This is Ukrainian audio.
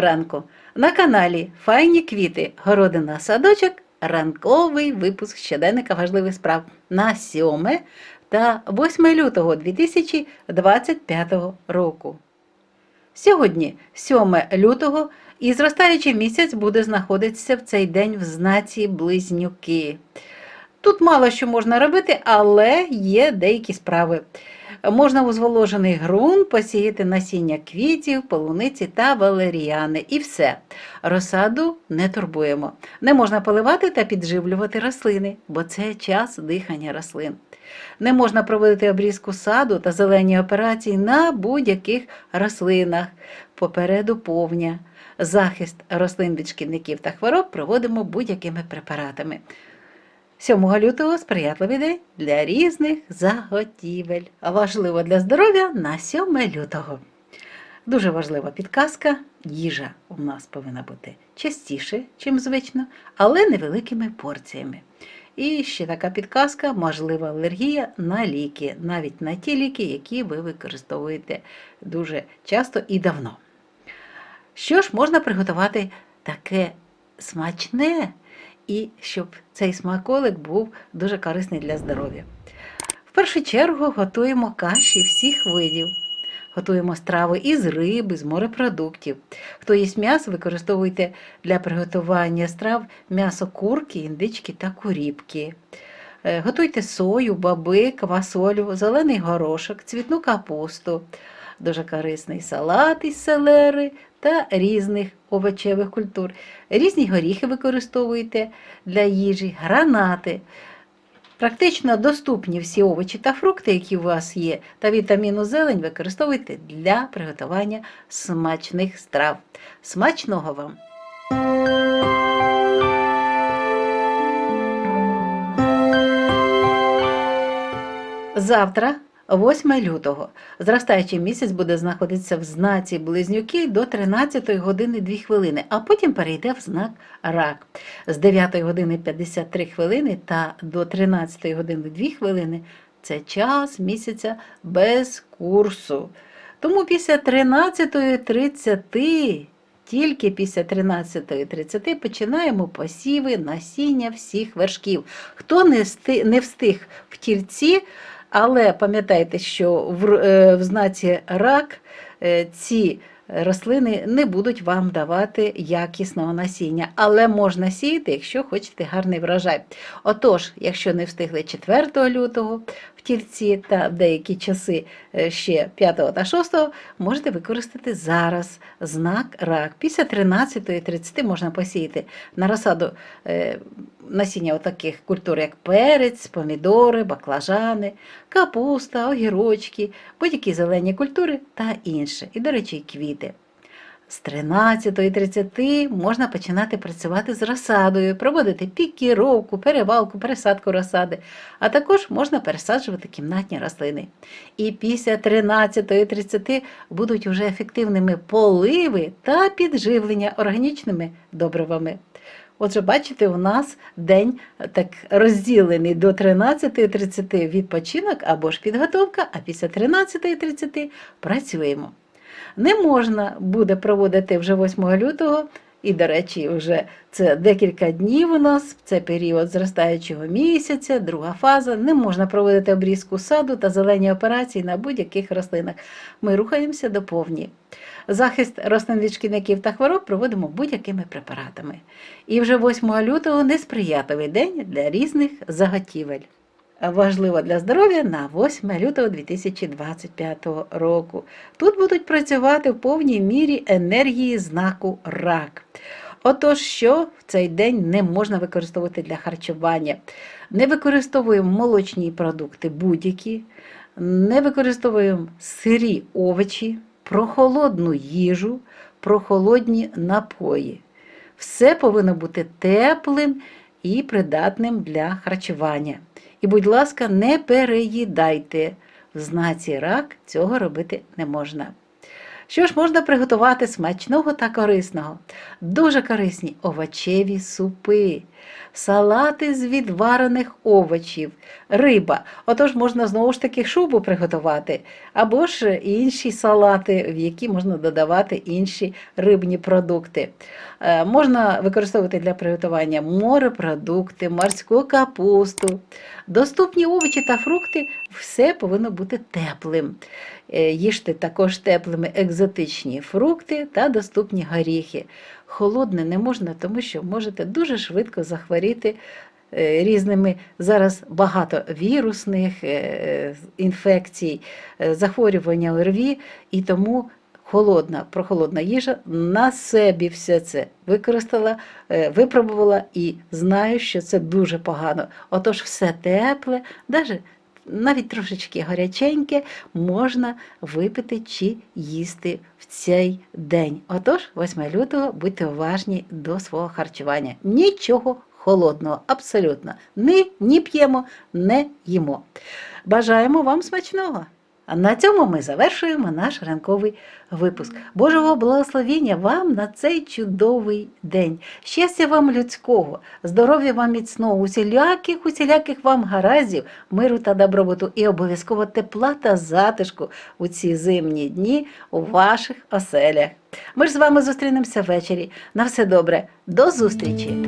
ранку. На каналі Файні квіти, городина садочок, ранковий випуск щоденника важливих справ на 7 та 8 лютого 2025 року. Сьогодні, 7 лютого, і зростаючий місяць буде знаходитися в цей день в знаці близнюки. Тут мало що можна робити, але є деякі справи. Можна у зволожений ґрунт посіяти насіння квітів, полуниці та валеріани. І все. Розсаду не турбуємо. Не можна поливати та підживлювати рослини, бо це час дихання рослин. Не можна проводити обрізку саду та зелені операції на будь-яких рослинах. Попереду повня. Захист рослин від шкідників та хвороб проводимо будь-якими препаратами. 7 лютого сприятливий день для різних заготівель. Важливо для здоров'я на 7 лютого. Дуже важлива підказка. Їжа у нас повинна бути частіше, чим звично, але невеликими порціями. І ще така підказка, можлива алергія на ліки, навіть на ті ліки, які ви використовуєте дуже часто і давно. Що ж можна приготувати таке смачне, і щоб цей смаколик був дуже корисний для здоров'я? В першу чергу готуємо каші всіх видів. Готуємо страви із риби, з морепродуктів. Хто їсть м'ясо, використовуйте для приготування страв м'ясо курки, індички та куріпки. Е, Готуйте сою, баби, квасолю, зелений горошок, цвітну капусту, дуже корисний салат із селери та різних овочевих культур. Різні горіхи використовуйте для їжі, гранати. Практично доступні всі овочі та фрукти, які у вас є, та вітаміну зелень використовуйте для приготування смачних страв. Смачного вам! Завтра, 8 лютого, зростаючий місяць буде знаходитися в знаці близнюки до 13 години 2 хвилини, а потім перейде в знак рак. З 9 години 53 хвилини та до 13 години 2 хвилини це час місяця без курсу. Тому після 13.30, тільки після 13.30 починаємо посіви насіння всіх вершків. Хто не встиг, в тільці, але пам'ятайте, що в, е, в знаці рак е, ці рослини не будуть вам давати якісного насіння, але можна сіяти, якщо хочете гарний врожай. Отож, якщо не встигли 4 лютого в тільці та деякі часи е, ще 5 та 6, можете використати зараз знак рак. Після 13.30 можна посіяти на розсаду е, насіння таких культур, як перець, помідори, баклажани, капуста, огірочки, будь-які зелені культури та інше. І, до речі, квіти. З 13.30 можна починати працювати з розсадою, проводити пікіровку, перевалку, пересадку розсади, а також можна пересаджувати кімнатні рослини. І після 13.30 будуть вже ефективними поливи та підживлення органічними добривами. Отже, бачите, у нас день так розділений до 13.30 відпочинок або ж підготовка, а після 13.30 працюємо. Не можна буде проводити вже 8 лютого, і, до речі, вже це декілька днів у нас, це період зростаючого місяця, друга фаза. Не можна проводити обрізку саду та зелені операції на будь-яких рослинах. Ми рухаємося до повні. Захист рослин від шкідників та хвороб проводимо будь-якими препаратами. І вже 8 лютого несприятливий день для різних заготівель. Важливо для здоров'я на 8 лютого 2025 року. Тут будуть працювати в повній мірі енергії знаку рак. Отож, що в цей день не можна використовувати для харчування? Не використовуємо молочні продукти будь-які, не використовуємо сирі овочі, прохолодну їжу, прохолодні напої. Все повинно бути теплим і придатним для харчування. І, будь ласка, не переїдайте. В знаці рак цього робити не можна. Що ж можна приготувати смачного та корисного? Дуже корисні овочеві супи. Салати з відварених овочів, риба. Отож можна знову ж таки шубу приготувати, або ж інші салати, в які можна додавати інші рибні продукти. Е, Можна використовувати для приготування морепродукти, морську капусту. Доступні овочі та фрукти все повинно бути теплим. Е, Їжте також теплими екзотичні фрукти та доступні горіхи. Холодне не можна, тому що можете дуже швидко захворіти е, різними зараз багато вірусних е, інфекцій, е, захворювання ОРВІ, і тому холодна, прохолодна їжа на собі все це використала, випробувала і знаю, що це дуже погано. Отож, все тепле, навіть навіть трошечки гаряченьке можна випити чи їсти в цей день. Отож, 8 лютого будьте уважні до свого харчування. Нічого холодного, абсолютно. Ні, ні п'ємо, не їмо. Бажаємо вам смачного! А на цьому ми завершуємо наш ранковий випуск. Божого благословення вам на цей чудовий день. Щастя вам людського, здоров'я вам міцного, усіляких, усіляких вам гараздів, миру та добробуту і обов'язково тепла та затишку у ці зимні дні у ваших оселях. Ми ж з вами зустрінемося ввечері. На все добре, до зустрічі!